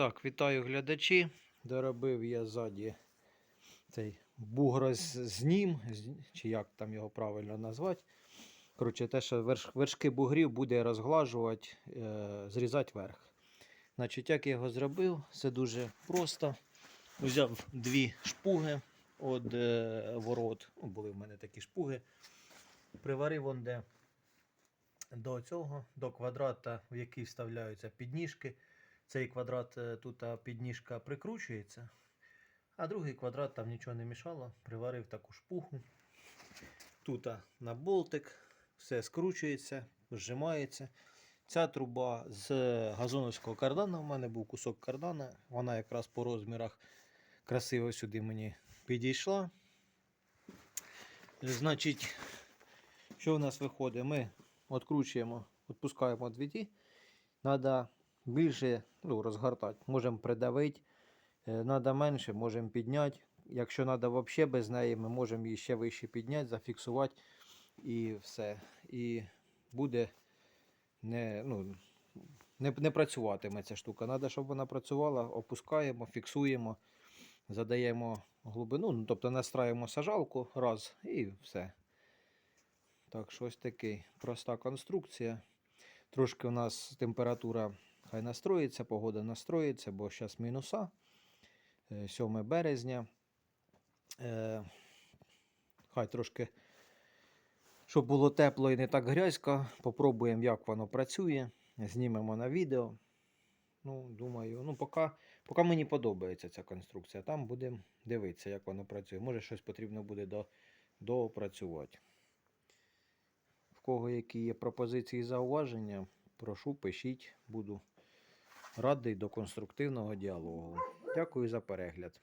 Так, вітаю глядачі. Доробив я ззаді цей бугрознім, чи як там його правильно назвати. Коротше, те, що верш, вершки бугрів буде розглажувати, е, зрізати верх. Значить, як я його зробив, це дуже просто. Взяв дві шпуги від е, ворот. Ну, були в мене такі шпуги. Приварив он де до цього, до квадрата, в який вставляються підніжки. Цей квадрат е, тут підніжка прикручується, а другий квадрат там нічого не мішало. Приварив таку шпугу. Тут на болтик, все скручується, зжимається. Ця труба з газоновського кардана. У мене був кусок кардана. Вона якраз по розмірах красиво сюди мені підійшла. Значить, що в нас виходить? Ми відкручуємо, відпускаємо дві. Треба більше ну, розгортати. Можемо придавити. Треба менше, можемо підняти. Якщо треба взагалі без неї, ми можемо її ще вище підняти, зафіксувати і все. І буде не, ну, не, не працюватиме ця штука. Треба, щоб вона працювала, опускаємо, фіксуємо, задаємо глибину, ну, тобто настраюємо сажалку раз і все. Так, щось такий. Проста конструкція. Трошки у нас температура хай настроїться, погода настроїться, бо зараз мінуса. Е, 7 березня. Е, Хай трошки, щоб було тепло і не так грязько. Попробуємо, як воно працює. Знімемо на відео. Ну, думаю, ну, поки, поки мені подобається ця конструкція. Там будемо дивитися, як воно працює. Може, щось потрібно буде до, доопрацювати. В кого які є пропозиції і зауваження, прошу, пишіть, буду радий до конструктивного діалогу. Дякую за перегляд.